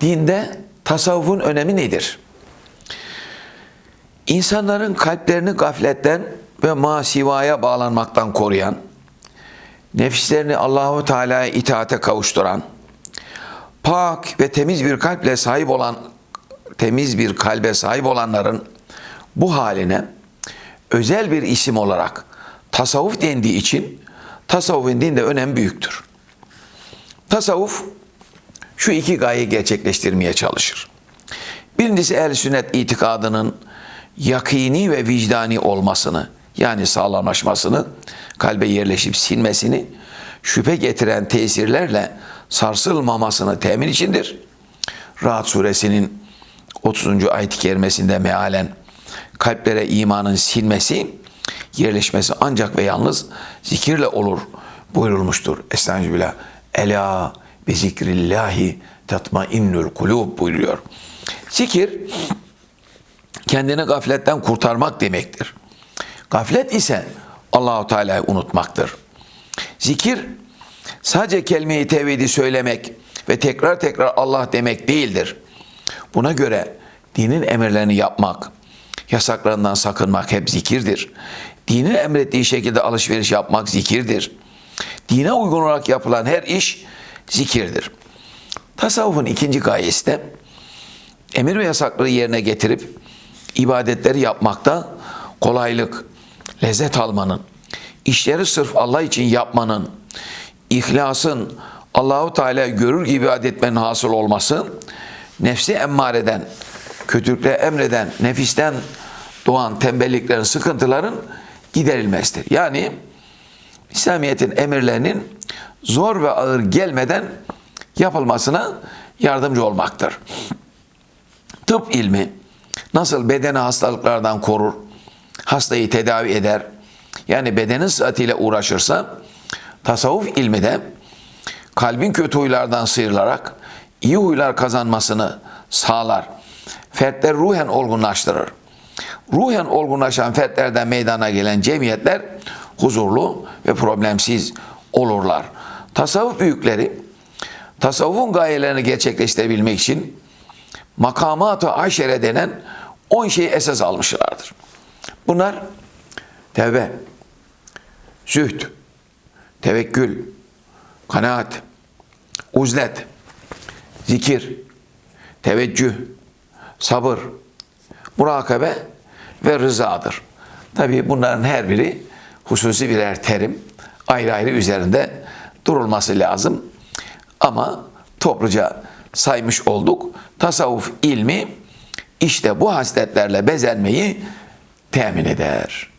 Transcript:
Dinde tasavvufun önemi nedir? İnsanların kalplerini gafletten ve masivaya bağlanmaktan koruyan, nefislerini Allahu Teala'ya itaate kavuşturan, pak ve temiz bir kalple sahip olan temiz bir kalbe sahip olanların bu haline özel bir isim olarak tasavvuf dendiği için tasavvufun dinde önem büyüktür. Tasavvuf şu iki gayeyi gerçekleştirmeye çalışır. Birincisi ehl sünnet itikadının yakini ve vicdani olmasını yani sağlamlaşmasını, kalbe yerleşip sinmesini, şüphe getiren tesirlerle sarsılmamasını temin içindir. Rahat suresinin 30. ayet-i kerimesinde mealen kalplere imanın sinmesi, yerleşmesi ancak ve yalnız zikirle olur buyurulmuştur. Estağfirullah. Ela bi zikrillahi tatmainnul kulub buyuruyor. Zikir kendini gafletten kurtarmak demektir. Gaflet ise Allahu Teala'yı unutmaktır. Zikir sadece kelime-i tevhidi söylemek ve tekrar tekrar Allah demek değildir. Buna göre dinin emirlerini yapmak, yasaklarından sakınmak hep zikirdir. Dinin emrettiği şekilde alışveriş yapmak zikirdir. Dine uygun olarak yapılan her iş zikirdir. Tasavvufun ikinci gayesi de emir ve yasakları yerine getirip ibadetleri yapmakta kolaylık, lezzet almanın, işleri sırf Allah için yapmanın, ihlasın, Allahu Teala görür gibi ibadet etmenin hasıl olması, nefsi emmareden, kötülükle emreden, nefisten doğan tembelliklerin, sıkıntıların giderilmesidir. Yani İslamiyet'in emirlerinin zor ve ağır gelmeden yapılmasına yardımcı olmaktır. Tıp ilmi nasıl bedeni hastalıklardan korur, hastayı tedavi eder, yani bedenin sıhhatiyle uğraşırsa, tasavvuf ilmi de kalbin kötü huylardan sıyrılarak iyi huylar kazanmasını sağlar. Fertler ruhen olgunlaştırır. Ruhen olgunlaşan fertlerden meydana gelen cemiyetler huzurlu ve problemsiz olurlar. Tasavvuf büyükleri tasavvufun gayelerini gerçekleştirebilmek için makamat-ı aşere denen 10 şeyi esas almışlardır. Bunlar tevbe, zühd, tevekkül, kanaat, uzlet, zikir, teveccüh, sabır, murakabe ve rızadır. Tabii bunların her biri hususi birer terim. Ayrı ayrı üzerinde durulması lazım. Ama topluca saymış olduk. Tasavvuf ilmi işte bu hasletlerle bezenmeyi temin eder.